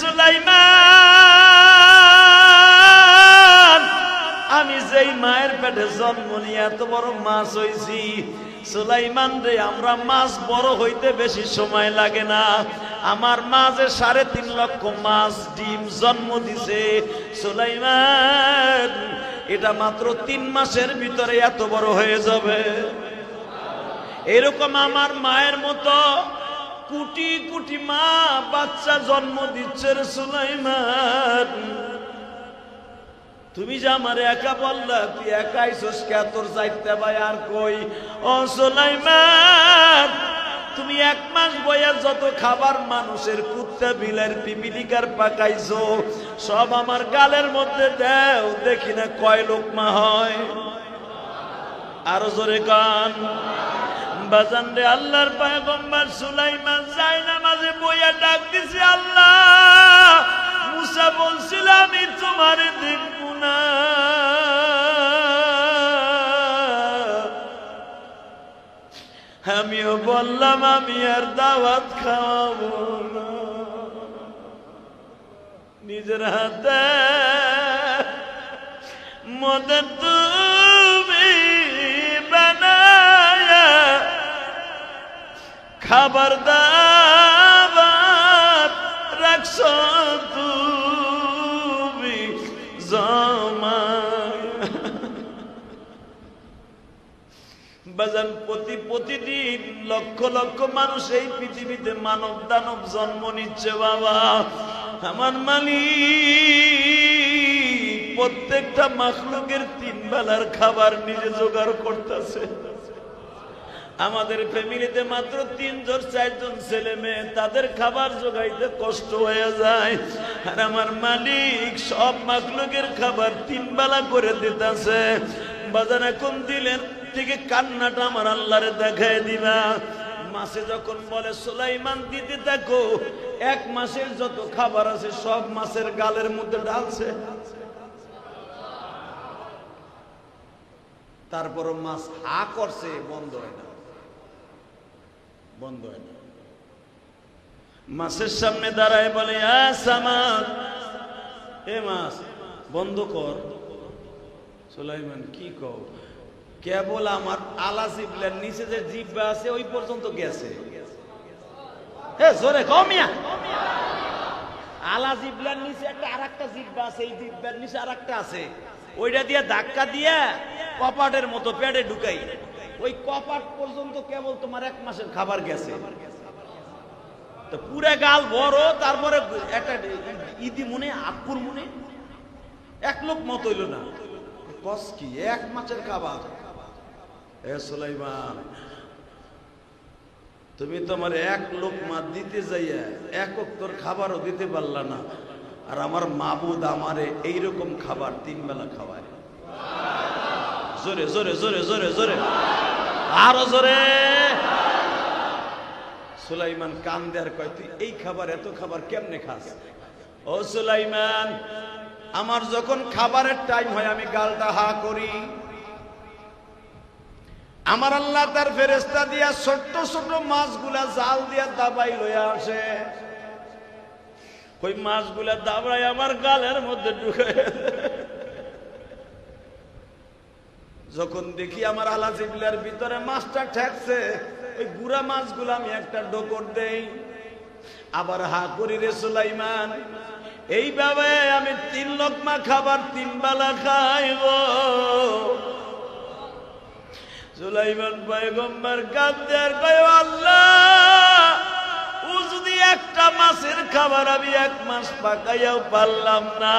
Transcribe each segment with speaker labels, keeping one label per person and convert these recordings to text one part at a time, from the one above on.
Speaker 1: সুলাইমান, আমি যেই মায়ের পেটে জন্ম নিয়ে এত বড় মাছ হইছি, সুলাইমান রে, আমরা মাছ বড় হইতে বেশি সময় লাগে না। আমার মাঝে সাড়ে তিন লক্ষ মাছ ডিম জন্ম দিছে। সুলাইমান, এটা মাত্র তিন মাসের ভিতরে এত বড় হয়ে যাবে। এরকম আমার মায়ের মতো কোটি কোটি মা বাচ্চা জন্ম দিচ্ছে রে সুলাইমান। তুমি যে আমার একা বললা, তুই একাই কে? তোর যাইতে ভাই আর কই? ও সুলাইমান, তুমি এক মাস বইয়া যত খাবার মানুষের কুত্তা বিলের পিপিলিকার পাকাইছো, সব আমার গালের মধ্যে দেও, দেখি না কয় লোকমা হয়। আরও জোরে গান। বাজান রে, আল্লাহর পয়গম্বর সুলাইমান না মাঝে বইয়া ডাক দিছে, আল্লাহ, মুসা বলছিল আমি তোমার দেখব না। আমিও বললাম, আমি আর দাওয়াত খাওয়াবো নিজের হাতে মদত তুমি খাবার দাবার রাখছ তুমি জমা। বাজান, প্রতি প্রতিদিন লক্ষ লক্ষ মানুষ এই পৃথিবীতে মানব দানব জন্ম নিচ্ছে, বাবা। আমার মালিক, প্রত্যেকটা মাখলুকের তিন বেলার খাবার নিজে জোগাড় করতেছে। আমাদের ফ্যামিলিতে মাত্র তিনজন, চারজন ছেলে মেয়ে, তাদের খাবার জোগাইতে কষ্ট হয়ে যায়। আর আমার মালিক সব মাকলুকের খাবার তিন বেলা করে দিতেছে। বাজার এখন দিলেন? থেকে কান্নাটা আমার আল্লাহরে দেখায় দিবা। মাসে যখন বলে, সোলাইমান, দিতে থাকো। এক মাসের যত খাবার আছে, সব মাসের গালের মধ্যে ঢালছে। তারপর মাছ হা করছে, বন্ধ হয় না। বন্ধ হয় না মাছের সামনে দাঁড়ায় বলে সামাদ এ মাছ, বন্ধ কর। সুলাইমান, কি কও? কেবল আমার আলা জিবলার নিচে যে জিব্বা আছে, ওই পর্যন্ত গেছে। জোরে কমিয়া আলা জিবলার নিচে একটা আর একটা জিব্বা আছে, এই জিব্বার নিচে আর একটা আছে। ওইটা দিয়ে ধাক্কা দিয়ে কপাটের মতো পেটে ঢুকাই। ওই কপাট পর্যন্ত কেবল তোমার এক মাসের খাবার গেছে। তো পুরা গাল বড় তারপরে একটা ইদি মনে আপুর মনে, এক লোক মত হইল না। কস কি, এক মাসের খাবার? এ সুলাইমান, তুমি তোমার এক লোক মা দিতে যাইয়া এক তোর খাবারও দিতে পারলা না। আর আমার মাবুদ আমারে এইরকম খাবার তিন বেলা খাওয়ায়। জোরে জোরে জোরে জোরে জোরে। আরও জোরে। সুলাইমান কান দেয়ার কয়, তুই এই খাবার, এত খাবার কেমনে খাস? ও সুলাইমান, আমার যখন খাবারের টাইম হয়, আমি গালটা হা করি। আমার আল্লাহ তার ফেরেস্তা দিয়া ছোট্ট ছোট্ট মাছগুলা জাল দিয়া দাবাই লইয়া আসে। ওই মাছগুলা দাবাই আমার গালের মধ্যে ঢুকে। যখন দেখি আমার আলা জিবলার ভিতরে মাছটা ঠেকছে, ওই গুড়া মাছগুলো আমি একটা ডোকর দেই। আবার হা করি রে সুলাইমান এইভাবে আমি তিন লোকমা খাবার তিন বেলা খাইব। সুলাইমান পয়গম্বর কাঁদতে আর কয়, আল্লাহ, ও যদি একটা মাসের খাবার আমি এক মাস পাকাইয়াও পারলাম না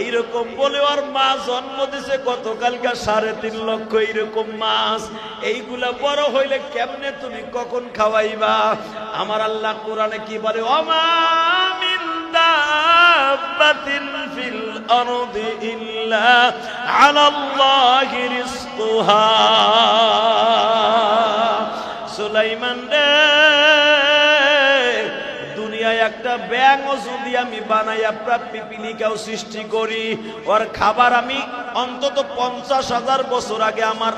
Speaker 1: এইরকম বলে ওর মা জন্ম দিছে গতকালকে সাড়ে তিন লক্ষ এইরকম মাছ। এইগুলা বড় হইলে কেমনে তুমি কখন খাওয়াইবা? আমার আল্লাহ কোরআনে কি বলে ইল্লা সুলাইমান রে একটা ব্যাঙও যদি আমি বানাইয়া পিপিলিকাও সৃষ্টি করি। ওর খাবার আমি অন্তত পঞ্চাশ হাজার বছর আগে আমার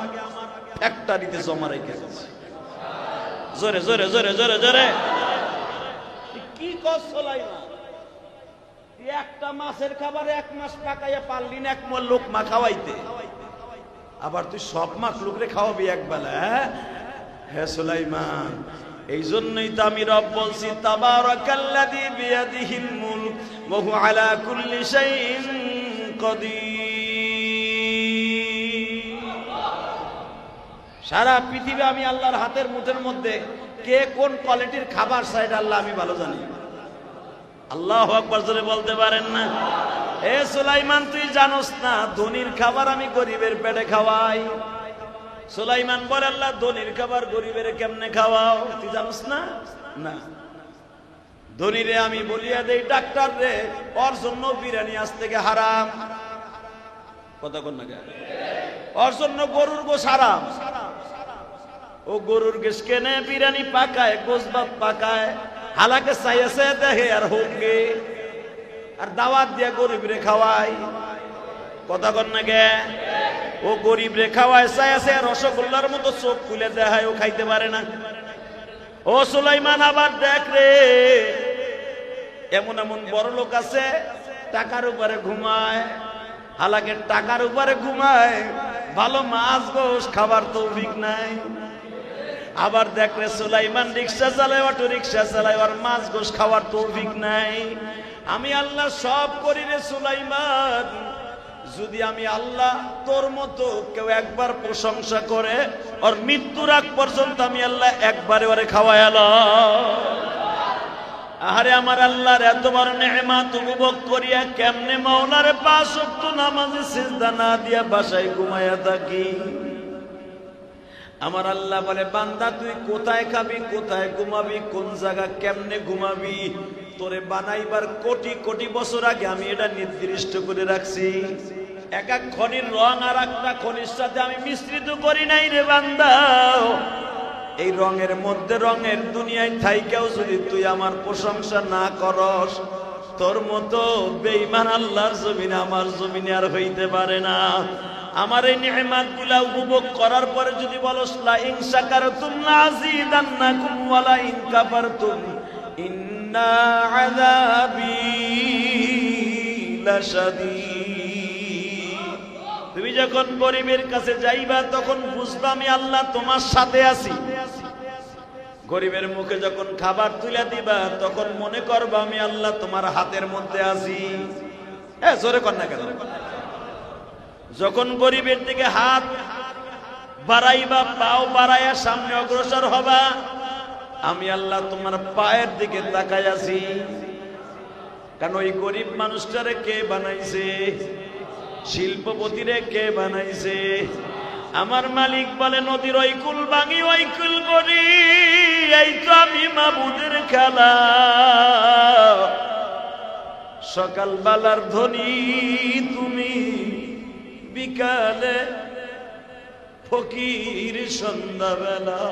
Speaker 1: ফ্যাক্টরিতে জমা রেখে জোরে জোরে জোরে জোরে জোরে। কি কষ্ট একটা মাছের খাবার এক মাস পাকাইয়া পারলি না এক লোক মা খাওয়াইতে। আবার তুই সব মাছ লোকরে খাওয়াবি একবেলা হ্যাঁ? হ্যাঁ সুলাইমান। এই জন্যই তো আমি রব বলছি, তাবারাকাল্লাযী মুলক ওয়া হুয়া আলা কুল্লি শাইইন সারা পৃথিবী আমি আল্লাহর হাতের মুঠের মধ্যে কে কোন কোয়ালিটির খাবার সাইড আল্লাহ আমি ভালো জানি। আল্লাহ আকবার জোরে বলতে পারেন না? এ সুলাইমান, তুই জানোস না, ধনির খাবার আমি গরিবের পেটে খাওয়াই। সুলাইমান বলে, আল্লাহ, ধনির খাবার গরিবের কেমনে খাওয়াও? তুই জানোস না? না। ধনীরে আমি বলিয়া দেই, ডাক্তার রে, ওর বিরিয়ানি আজ থেকে হারাম। কথা কন না? ওর জন্য গরুর গোস হারাম। ও গরুর গোস কেনে, বিরিয়ানি পাকায় গোস পাকায়। হালাকে চাইছে দেখে আর হোকে আর দাওয়াত দিয়া গরিব রে খাওয়াই। কথা কন না গে ও গরিব রে খাওয়ায় চাইছে রসগোল্লার মতো চোখ খুলে দেখায়, ও খাইতে পারে না। ও সুলাইমান, আবার দেখ রে, এমন এমন বড় লোক আছে, টাকার উপরে ঘুমায়, হালাকে টাকার উপরে ঘুমায়, ভালো মাছ গোস খাবার তৌফিক নাই। আবার দেখলে সুলাইমান রিক্সা চালায়, অটো রিক্সা চালায় আর মাছ গোস খাওয়ার তৌফিক নাই। আমি আল্লাহ সব করি রে সুলাইমান। যদি আমি আল্লাহ তোর মতো কেউ একবার প্রশংসা করে, ওর মৃত্যুর আগ পর্যন্ত আমি আল্লাহ একবারে ওরে খাওয়াই আহারে আমার আল্লাহর এত বড় নেহমাত উপভোগ করিয়া কেমনে মাওলার পাঁচ ওয়াক্ত নামাজে সিজদা না দিয়া বাসায় ঘুমাইয়া থাকি? আমার আল্লাহ বলে, বান্দা, তুই কোথায় খাবি, কোথায় ঘুমাবি, কোন জায়গা কেমনে ঘুমাবি? তোরে বানাইবার কোটি কোটি বছর আগে আমি এটা নির্দিষ্ট করে রাখছি। এক এক খনির রং আর একটা খনির সাথে আমি মিশ্রিত করি নাই রে বান্দা। এই রঙের মধ্যে রঙের দুনিয়ায় থাইকেও যদি তুই আমার প্রশংসা না করস, তোর মতো বেঈমান আল্লাহর জমিনে, আমার জমিনে আর হইতে পারে না। আমার এই নিহমাতগুলা উপভোগ করার পরে যদি বলস, লা ইন শাকারতুম লাযিদান্নাকুম ওয়া লা ইন কাফারতুম তুমি যখন গরিবের কাছে যাইবা, তখন বুঝবা আমি আল্লাহ তোমার সাথে আছি। গরিবের মুখে যখন খাবার তুলে দিবা, তখন মনে করবা আমি আল্লাহ তোমার হাতের মধ্যে আছি। হ্যাঁ জোরে কর না কেন? যখন গরিবের দিকে হাত বাড়াইবা, পাও বাড়াইয়া সামনে অগ্রসর হবা আমি আল্লাহ তোমার পায়ের দিকে তাকাই আছি। কারণ ওই গরিব মানুষটারে কে বানাইছে? শিল্পপতিরে কে বানাইছে? আমার মালিক বলে, নদীর ওই কুল ভাঙি ওই কুল করি। এই তো আমি মাবুদের খেলা। সকাল বেলার ধনী তুমি বিকালে ফকির সন্ধ্যাবেলা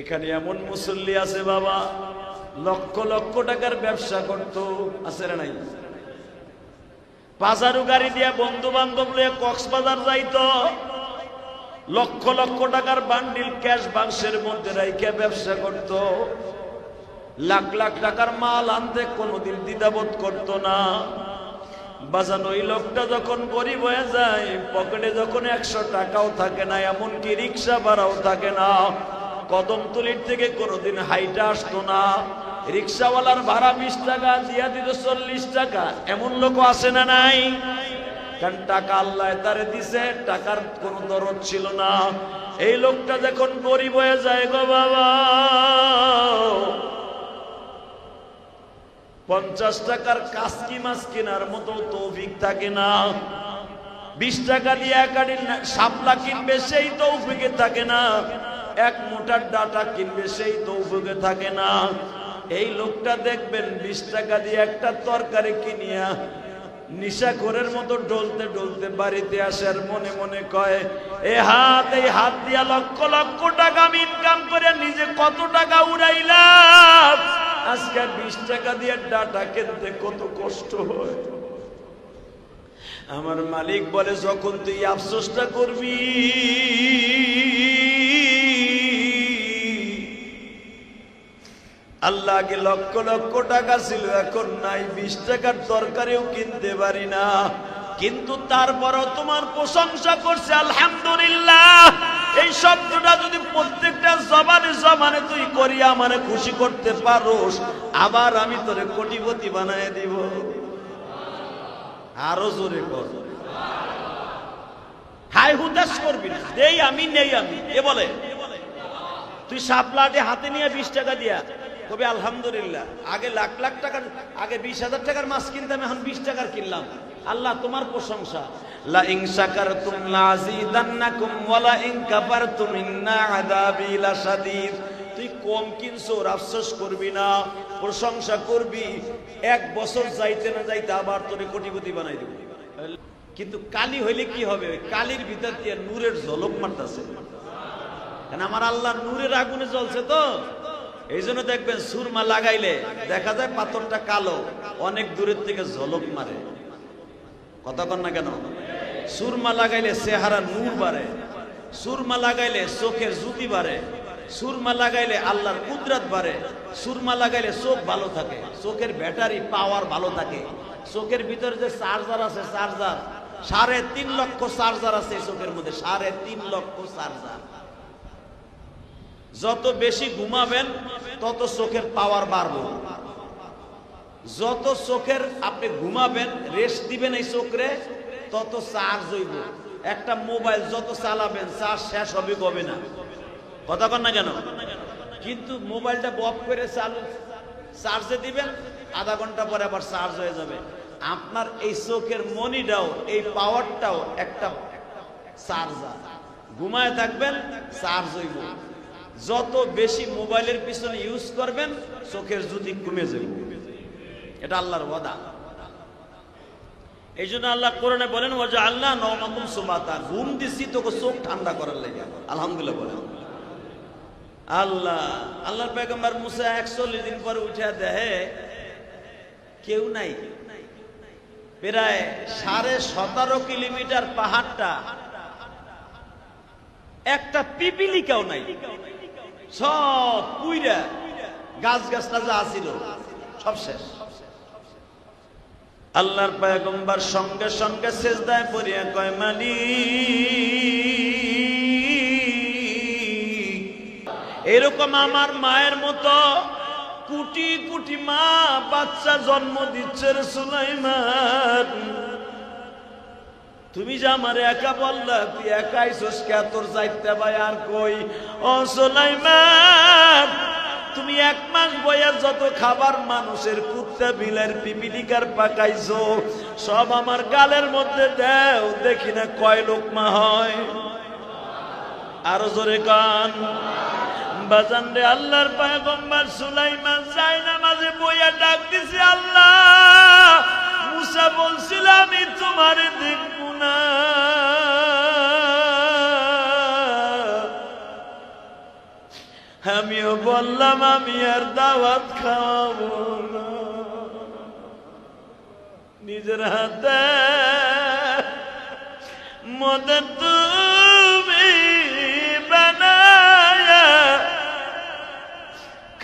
Speaker 1: এখানে এমন মুসল্লি আছে বাবা, লক্ষ লক্ষ টাকার ব্যবসা করতো, আছে না নাই? বাজারু গাড়ি দিয়ে বন্ধু বান্ধব লিয়ে কক্সবাজার যাইতো, লক্ষ লক্ষ টাকার বান্ডিল ক্যাশ বাক্সের মধ্যে রাইখে ব্যবসা করত, লাখ লাখ টাকার মাল আনতে কোনোদিন দ্বিধাবোধ করতো না। বাজান ওই লোকটা যখন গরিব হয়ে যায়, পকেটে যখন একশো টাকাও থাকে না, এমনকি রিক্সা ভাড়াও থাকে না। কদমতলির থেকে কোনোদিন হাইটা আসতো না। রিক্সাওয়ালার ভাড়া বিশ টাকা, দিয়া দিত চল্লিশ টাকা। এমন লোক আছে না নাই? কারণ টাকা আল্লাহ তারে দিছে, টাকার দরদ ছিল না। এই লোকটা যখন গরিব হয়ে যায় গো বাবা, পঞ্চাশ টাকার কাসকি মাছ কেনার মতো তৌফিক থাকে না। বিশ টাকা দিয়ে একাডি শাপলা কিনবে, সেই তৌফিকে থাকে না। এক মোটার ডাটা কিনবে, সেই তৌফিকে থাকে না। এই লোকটা দেখবেন বিশ টাকা দিয়ে একটা তরকারি কিনিয়া নিশাখোরের মতো ডলতে ডলতে বাড়িতে আসার মনে মনে কয়, এ হাত, এই হাত দিয়া লক্ষ লক্ষ টাকা আমি ইনকাম করে নিজে কত টাকা উড়াইলাম। আজকে বিশ টাকা দিয়ে ডাটা কিনতে কত কষ্ট হয়। আমার মালিক বলে, যখন তুই আফসোসটা করবি আল্লাহ আগে লক্ষ লক্ষ টাকা ছিল, এখন নাই। বিশ টাকার তরকারিও কিনতে পারি না। কিন্তু তারপরও তোমার প্রশংসা করছে, আলহামদুলিল্লাহ। এই শব্দটা যদি প্রত্যেকটা জবানে জবানে তুই করি, আমারে খুশি করতে পারোস। আবার আমি তোরে কোটিপতি বানায় দিব। আরও জোরে কর। হাই হুতাশ করবি না। দেই আমি, নেই আমি। এ বলে, তুই সাপলাটে হাতে নিয়ে বিশ টাকা দিয়া কবি আলহামদুলিল্লাহ আগে লাখ লাখ টাকার আগে বিশ হাজার টাকার মাছ কিনতাম এখন বিশ টাকার কিনলাম। আল্লাহ তোমার প্রশংসা। লা ইন শাকারতুম লাযিদান্নাকুম ওয়া লা ইন কাফারতুম ইন্না আযাবি লাশাদীদ। তুই কম কিনছো আফসোস করবি না প্রশংসা করবি। এক বছর যাইতে না যাইতে আবার তোরে কোটিপতি বানাই দিব। কিন্তু কালি হইলে কি হবে? কালির ভিতর দিয়ে নূরের ঝলক মারতাছে। কারণ আমার আল্লাহ নূরের আগুনে জ্বলছে তো? এই জন্য দেখবেন সুরমা লাগাইলে দেখা যায় পাথরটা কালো, অনেক দূরের থেকে ঝলক মারে। কথা কন না কেন? সুরমা লাগাইলে চেহারা নূর বাড়ে, সুরমা লাগাইলে চোখের জুতি বাড়ে, সুরমা লাগাইলে আল্লাহর কুদরাত বাড়ে, সুরমা লাগাইলে চোখ ভালো থাকে, চোখের ব্যাটারি পাওয়ার ভালো থাকে। চোখের ভিতরে যে চার্জার আছে, চার্জার, সাড়ে তিন লক্ষ চার্জার আছে চোখের মধ্যে, সাড়ে তিন লক্ষ চার্জার। যত বেশি ঘুমাবেন, তত চোখের পাওয়ার বাড়বে। যত চোখের আপনি ঘুমাবেন রেস্ট দিবেন এই চোখরে, তত চার্জ হইব। একটা মোবাইল যত চালাবেন চার্জ শেষ হবে কবে না? কথা কন না কেন? কিন্তু মোবাইলটা বফ করে চালু চার্জে দিবেন, আধা ঘণ্টা পরে আবার চার্জ হয়ে যাবে। আপনার এই চোখের মনিটাও, এই পাওয়ারটাও একটা চার্জার ঘুমায় থাকবেন চার্জ হইব। যত বেশি মোবাইলের পিছনে ইউজ করবেন, চোখের জ্যোতি কমে যাবে। এটা আল্লাহর ওয়াদা। এই জন্য আল্লাহ কোরআনে বলেন আল্লাহ নমাকুম সুমাতা। ঘুম দিছি, তোকে চোখ ঠান্ডা করার লেগে। আলহামদুলিল্লাহ বলেন। আল্লাহ, আল্লাহর পেগম্বর মুসা একচল্লিশ দিন পরে উঠে দেহে কেউ নাই। প্রায় সাড়ে সতেরো কিলোমিটার পাহাড়টা, একটা পিপিলিকাও নাই। সব পুইরা গাছ গাছটা যা আছিল সব শেষ। আল্লাহর পায়গম্বার সঙ্গে সঙ্গে সেজদায় পড়িয়া কয় মানি এরকম আমার মায়ের মতো কোটি কোটি মা বাচ্চা জন্ম দিচ্ছে সুলাইমান। তুমি যে আমার একা বললা, তুই একাই কে? তোর যাইতে ভাই আর কই? ও সুলাইমান, তুমি এক মাস বয়ে যত খাবার মানুষের কুত্তা, বিলের পিপিলিকার পাকাইছো, সব আমার গালের মধ্যে দেও, দেখি না কয় লোকমা হয়। আরও জোরে কান, বাজান রে আল্লাহর পায়গম্বর সুলাইমান যাই না মাঝে বইয়া ডাক দিছে আল্লাহ। মুসা বলছিল আমি তোমার দেখব না। আমিও বললাম, আমি আর দাওয়াত খাওয়াবো নিজের হাতে মদত তুমি বানায়া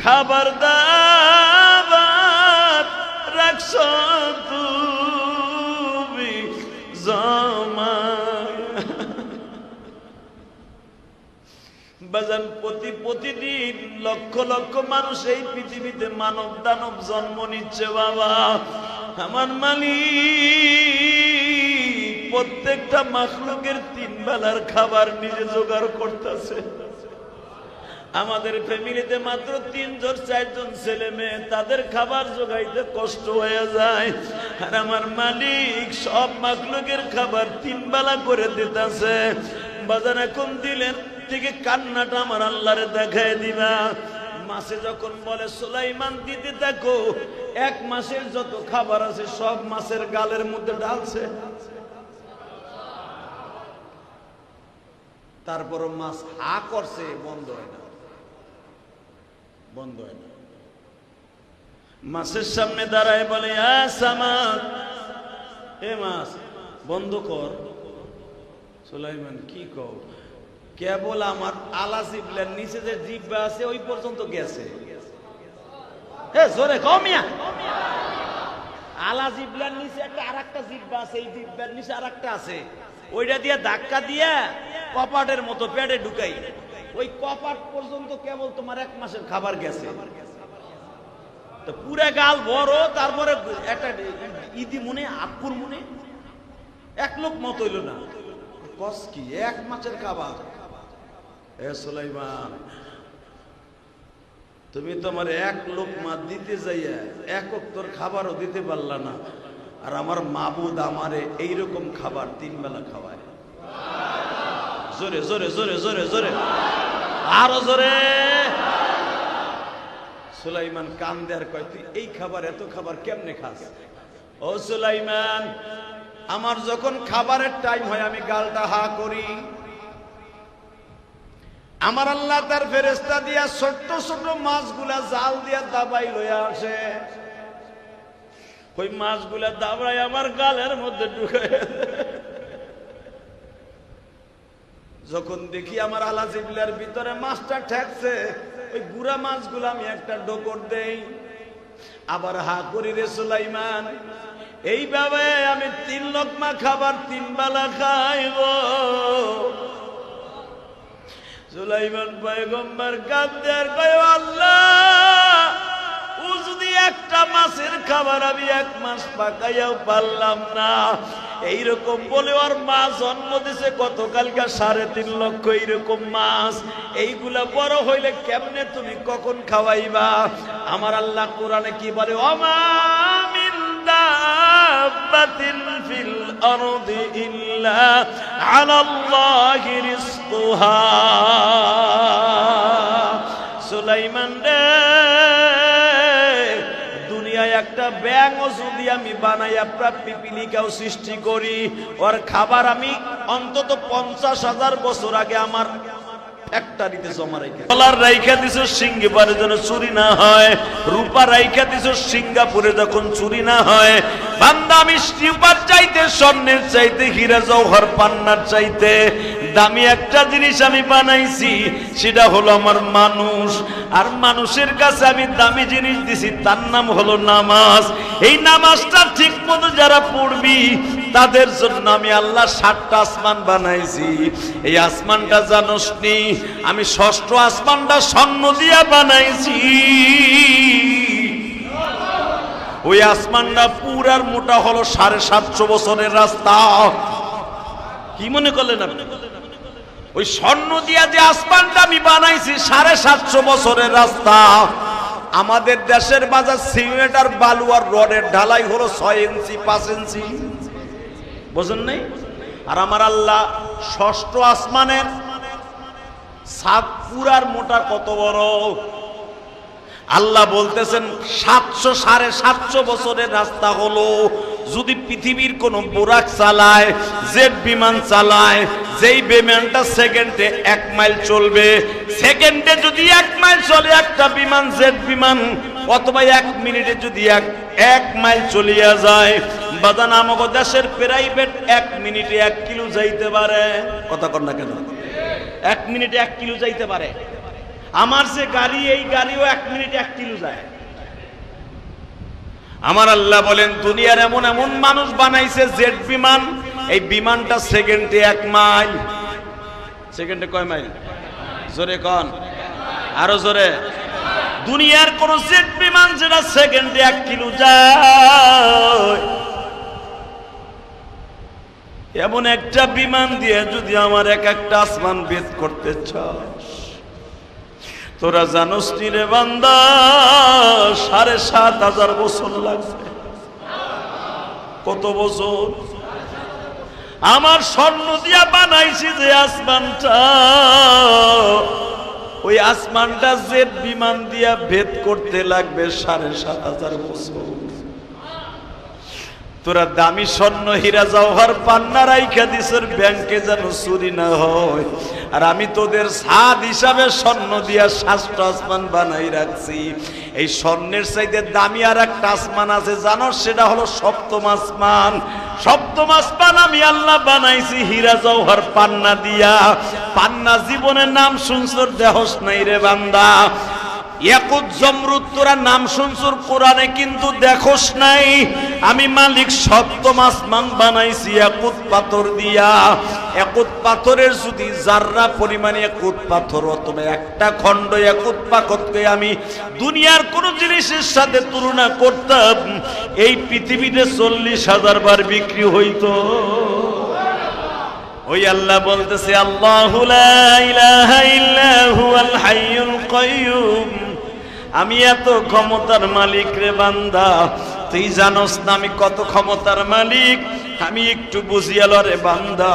Speaker 1: খাবার দাবার রাখছ তুমি। বাজান, প্রতি, প্রতিদিন লক্ষ লক্ষ মানুষ এই পৃথিবীতে মানব দানব জন্ম নিচ্ছে, বাবা। আমার মালিক, প্রত্যেকটা মাখলুকের তিন বেলার খাবার নিজে জোগাড় করতেছে। আমাদের ফ্যামিলিতে মাত্র তিনজন, চারজন ছেলে মেয়ে, তাদের খাবার জোগাইতে কষ্ট হয়ে যায়। আর আমার মালিক সব মাকলুকের খাবার তিন বেলা করে দিতেছে। বাজার এখন দিলেন থেকে কান্নাটা আমার আল্লাহরে দেখায় দিবা। মাসে যখন বলে, সুলাইমান, দিতে থাকো এক মাসের যত খাবার আছে সব মাসের গালের মধ্যে ঢালছে। তারপরও মাছ হা করছে, বন্ধ হয় না। বন্ধ হয় না। মাছের সামনে দাঁড়ায় বলে এ মাছ, বন্ধ কর। সুলাইমান, কি কও? কেবল আমার আলা জিবলার নিচে যে জিব্বা আছে, ওই পর্যন্ত গেছে। এ জোরে কমিয়া আলা জিবলার নিচে একটা আর একটা জিব্বা আছে, এই জিব্বার নিচে আর একটা আছে। ওইটা দিয়ে ধাক্কা দিয়ে কপাটের মতো পেটে ঢুকাই। ওই কপাট পর্যন্ত কেবল তোমার এক মাসের খাবার গেছে। তো পুরা গাল বড় তারপরে একটা ইদি মনে আকুর মনে, এক লোক মত হইল না। কস কি, এক মাসের খাবার। এ সুলাইমান, তুমি তোমার এক লোক মা দিতে যাইয়া এক তোর খাবারও দিতে পারলা না। আর আমার মাবুদ আমারে এইরকম খাবার তিন বেলা খাওয়ায়। জোরে জোরে জোরে জোরে জোরে। আরও জোরে। সুলাইমান কান দেয়ার কয়, তুই এই খাবার, এত খাবার কেমনে খাস? ও সুলাইমান, আমার যখন খাবারের টাইম হয়, আমি গালটা হা করি। আমার আল্লাহ তার ফেরেস্তা দিয়া ছোট্ট ছোট্ট মাছগুলা জাল দিয়া দাবাই লইয়া আসে। ওই মাছগুলা দাবাই আমার গালের মধ্যে ঢুকে যখন দেখি আমার আলা জিবলার ভিতরে মাছটা ঠেকছে, ওই গুড়া মাছগুলো আমি একটা ডোকর দেই। আবার হা করি রে সুলাইমান, এইভাবে আমি তিন লোকমা খাবার তিন বেলা খাইব। সুলাইমান পয়গম্বর কান্দের কয়, আল্লাহ, ও যদি একটা মাছের খাবার আমি এক মাস পাকাইয়াও পারলাম না, এইরকম বলে ওর মা জন্ম দিছে গতকালকা সাড়ে তিন লক্ষ এইরকম মাছ, এইগুলা বড় হইলে কেমনে তুমি কখন খাওয়াইবা? আমার আল্লাহ কোরআনে কি বলে ফিল আরদি ইল্লা আলাল্লাহি রিজকুহা সুলাইমান রে, দুনিয়ায় একটা ব্যাঙ যদি আমি বানাই আপনার পিপিলিকাও সৃষ্টি করি। ওর খাবার আমি অন্তত পঞ্চাশ হাজার বছর আগে আমার ফ্যাক্টরিতে জমা রেখে ডলার রাইখা দিছ সিঙ্গাপুরে যেন চুরি না হয়। রূপা রাইখা দিছ, সিঙ্গাপুরে যখন চুরি না হয়। বান্দা আমি রূপার চাইতে, স্বর্ণের চাইতে, হীরা জওহর পান্নার চাইতে। দামি একটা জিনিস আমি বানাইছি, সেটা হলো আমার মানুষ। আর মানুষের কাছে আমি দামি জিনিস দিছি, তার নাম হলো নামাজ। এই নামাজটা ঠিক মতো যারা পড়বি তাদের জন্য আমি আল্লাহ সাতটা আসমান বানাইছি। এই আসমানটা জানোস নি আমি ষষ্ঠ আসমানটা স্বর্ণ দিয়া বানাইছি। ওই আসমানটা পুরার মোটা হলো সাড়ে সাতশো বছরের রাস্তা। কি মনে করলেন আপনি? ওই স্বর্ণ দিয়া যে আসমানটা আমি বানাইছি, সাড়ে সাতশো বছরের রাস্তা। আমাদের দেশের বাজার সিমেন্ট আর বালু আর রডের ঢালাই হলো ছয় ইঞ্চি, পাঁচ ইঞ্চি। বোঝেন নাই? আর আমার আল্লাহ ষষ্ঠ আসমানের সাত পুরার মোটা কত বড়? আল্লাহ বলতেছেন, সাতশো সাড়ে সাতশো বছরের রাস্তা হলো, যদি পৃথিবীর কোন বোরাক চালায়, জেট বিমান চালায়, যেই বিমানটা সেকেন্ডে এক মাইল চলবে, সেকেন্ডে যদি এক মাইল চলে একটা বিমান, জেট বিমান, অথবা এক মিনিটে যদি এক এক মাইল চলিয়া যায় আমাকে দেশের প্রাইভেট এক মিনিটে এক কিলো যাইতে পারে। কথা কর না কেন? এক মিনিটে এক কিলো যাইতে পারে। আমার যে গাড়ি, এই গাড়িও এক মিনিটে এক কিলো যায়। আমার আল্লাহ বলেন, দুনিয়ার এমন এমন মানুষ বানাইছে জেট বিমান, এই বিমানটা সেকেন্ডে এক মাইল। সেকেন্ডে কয় মাইল? জোরে কন। আরও জোরে। দুনিয়ার কোন জেট বিমান যেটা সেকেন্ডে এক কিলো যায়। এমন একটা বিমান দিয়ে যদি আমার এক একটা আসমান ভেদ করতে চাস, তোরা জানোস রে বান্দা, সাড়ে সাত হাজার বছর লাগবে। কত বছর? আমার স্বর্ণ দিয়া বানাইছি যে আসমানটা, ওই আসমানটা জেট বিমান দিয়া ভেদ করতে লাগবে সাড়ে সাত হাজার বছর। তোরা দামি স্বর্ণ হীরা জওহর পান্না রাইখা দিসের ব্যাংকে যেন চুরি না হয়। আর আমি তোদের সাদ হিসাবে স্বর্ণ দিয়া শাস্ত্র আসমান বানাই রাখছি। এই স্বর্ণের চাইতে দামি আর একটা আসমান আছে, জানো? সেটা হলো সপ্তম আসমান। সপ্তম আসমান আমি আল্লাহ বানাইছি হীরা জওহর পান্না দিয়া। পান্না জীবনের নাম শুনছর দেহস নাই রে বান্দা। ইয়াকুত জমরুদ, তোরা নাম শুনছুর কোরআনে কিন্তু দেখোস নাই। আমি মালিক সপ্তম আসমান বানাইছি ইয়াকুত পাথর দিয়া। একুত পাথরের যদি জাররা পরিমাণে একুত পাথর, অথবা একটা খণ্ড একুত পাথরকে আমি দুনিয়ার কোন জিনিসের সাথে তুলনা করতাম, এই পৃথিবীতে চল্লিশ হাজার বার বিক্রি হইতো। ওই আল্লাহ বলতেছে, আল্লাহু ইলাহা ইল্লা হুয়াল হাইয়ুল কাইয়ুম। আমি এত ক্ষমতার মালিক রে বান্দা। তুই জানোস না আমি কত ক্ষমতার মালিক? আমি একটু বুঝিয়াল রে বান্দা।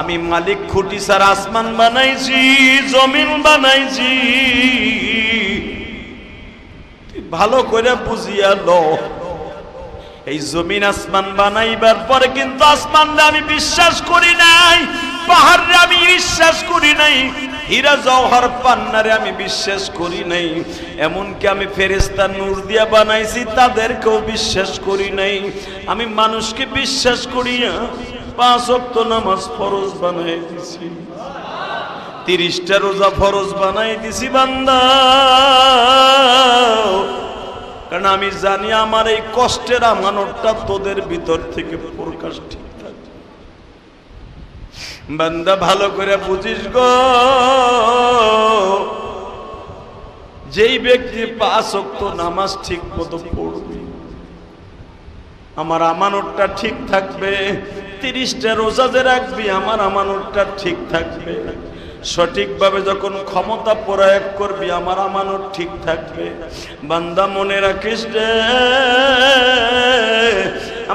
Speaker 1: আমি মালিক খুঁটি সার আসমান বানাইছি, জমিন বানাইছি। ভালো করে বুঝিয়ালো এই জমিন আসমান বানাইবার পরে কিন্তু আসমানরে আমি বিশ্বাস করি নাই। পাহাড়ে আমি বিশ্বাস করি নাই। হীরা জওহর পান্নারে আমি বিশ্বাস করি নাই। এমনকি আমি ফেরেস্তা নূর দিয়া বানাইছি, তাদেরকেও বিশ্বাস করি নাই। আমি মানুষকে বিশ্বাস করিয়া পাঁচ অক্ত নামাজ ফরজ বানাই দিছি। তিরিশটা রোজা ফরজ বানাই দিছি, বান্দা। কারণ আমি জানি আমার এই কষ্টের আমানতটা তোদের ভিতর থেকে প্রকাশ ঠিক বান্দা ভালো করে বুঝিস গো। যেই ব্যক্তি পাঁচ অক্ত নামাজ ঠিক মতো পড়বে, আমার আমানতটা ঠিক থাকবে, তিরিশটা রোজা যে রাখবি, আমার আমানতটা ঠিক থাকবে। সঠিকভাবে যখন ক্ষমতা প্রয়োগ করবি, আমার আমানত ঠিক থাকবে। বান্দা মনে রাখিস রে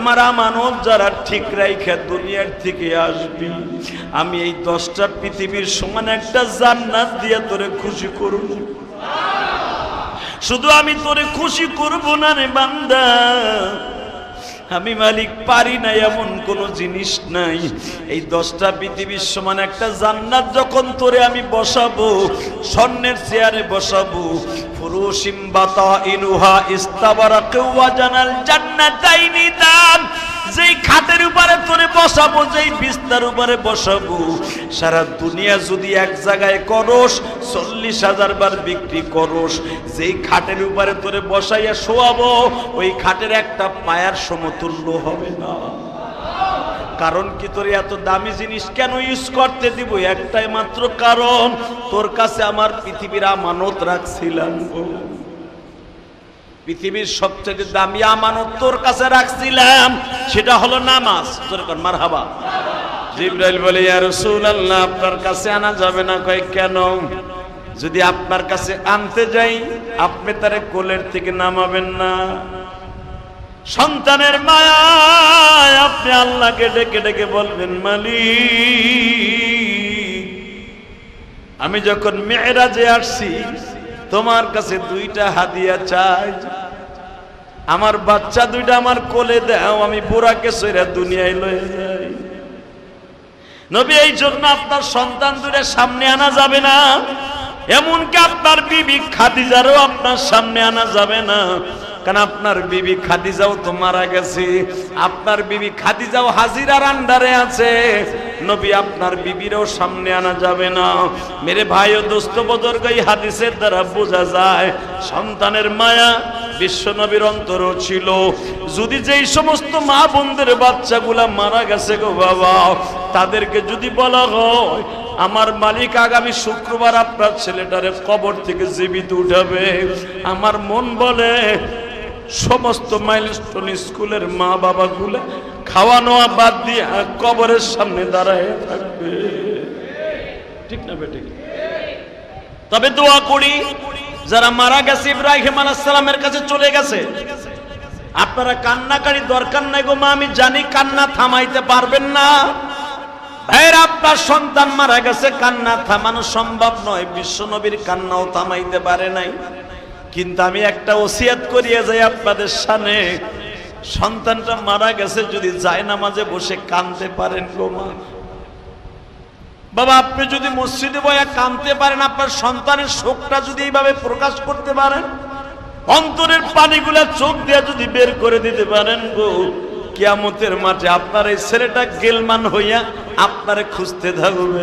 Speaker 1: আমার আমানত যারা ঠিক রাইখে দুনিয়ার থেকে আসবি, আমি এই দশটা পৃথিবীর সমান একটা জান্নাত দিয়ে তোরে খুশি করব। শুধু আমি তোরে খুশি করব না রে বান্দা। আমি মালিক, পারি না এমন কোন জিনিস নাই। এই দশটা পৃথিবীর সমান একটা জান্নাত যখন তোরে আমি বসাবো, স্বর্ণের চেয়ারে বসাবো ফুরুসিম বাতা ইনুহা ইস্তাবারা কেউ জানাল জান্নাত দাইনি দান। যেই খাটের উপরে তোরে বসাবো, যেই বিস্তার উপরে বসাবো, সারা দুনিয়া যদি এক জায়গায় করস, চল্লিশ হাজার বার বিক্রি করস, যেই খাটের উপরে তোরে বসাইয়া শোয়াবো, ওই খাটের একটা পায়ার সমতুল্য হবে না কারণ কি তোর এত দামি জিনিস কেন ইউজ করতে দিব একটাই মাত্র কারণ, তোর কাছে আমার পৃথিবীর আমানত রাখছিলাম। পৃথিবীর সবচেয়ে দামি আমানত তোর কাছে রাখছিলাম, সেটা হলো নামাজ। তোর কর মার হাবা জিব্রাইল বলে, ইয়া রাসূলুল্লাহ, আপনার কাছে আনা যাবে না। কয়, কেন? যদি আপনার কাছে আনতে যাই, আপনি তারে কোলের থেকে নামাবেন না। সন্তানের মায়ায় আপনি আল্লাহকে ডেকে ডেকে বলবেন, মালিক, আমি যখন মেয়েরাজে আসছি তোমার কাছে দুইটা হাদিয়া চাই। আমার বাচ্চা দুইটা আমার কোলে দাও, আমি বুড়াকে সৈরা দুনিয়ায় লয়ে যাই। নবী, এই জন্য আপনার সন্তান দুইটা সামনে আনা যাবে না। এমনকি আপনার বিবি খাদিজারও আপনার সামনে আনা যাবে না। কারণ আপনার বিবি খাদিজাও তো মারা গেছে? আপনার বিবি খাদিজাও হাজিরার আন্ডারে আছে। নবী, আপনার বিবিরও সামনে আনা যাবে না। মেরে ভাই ও দোস্ত বদর্গ এই হাদিসের দ্বারা বোঝা যায়, সন্তানের মায়া বিশ্ব নবীর অন্তরও ছিল। যদি যেই সমস্ত মা বোনদের বাচ্চাগুলা মারা গেছে গো বাবা, তাদেরকে যদি বলা হয়, আমার মালিক আগামী শুক্রবার আপনার ছেলেটারে কবর থেকে জীবিত উঠাবে। আমার মন বলে সমস্ত মাইলস্টোন স্কুলের মা বাবাগুলা খাওয়া নোয়া বাদ দিয়ে কবরের সামনে দাঁড়ায় থাকবে। ঠিক না বেটে? তবে দোয়া করি, যারা মারা গেছে ইব্রাহিম আলাইসালামের কাছে চলে গেছে, আপনারা কান্নাকারি দরকার নাই গো মা, আমি জানি কান্না থামাইতে পারবেন না। ভাইয়ের আপনার সন্তান মারা গেছে, কান্না থামানো সম্ভব নয়, বিশ্ব নবীর কান্নাও থামাইতে পারে নাই। কিন্তু আমি একটা ওসিয়াত করিয়ে যাই আপনাদের সামনে। সন্তানটা মারা গেছে, যদি যায় না মাঝে বসে কানতে পারেন গো মা। বাবা, আপনি যদি মসজিদে বয়া কানতে পারেন, আপনার সন্তানের শোকটা যদি এইভাবে প্রকাশ করতে পারেন, অন্তরের পানিগুলা চোখ দিয়ে যদি বের করে দিতে পারেন গো, কিয়ামতের মাঠে আপনার এই ছেলেটা গেলমান হইয়া আপনারে খুঁজতে থাকবে।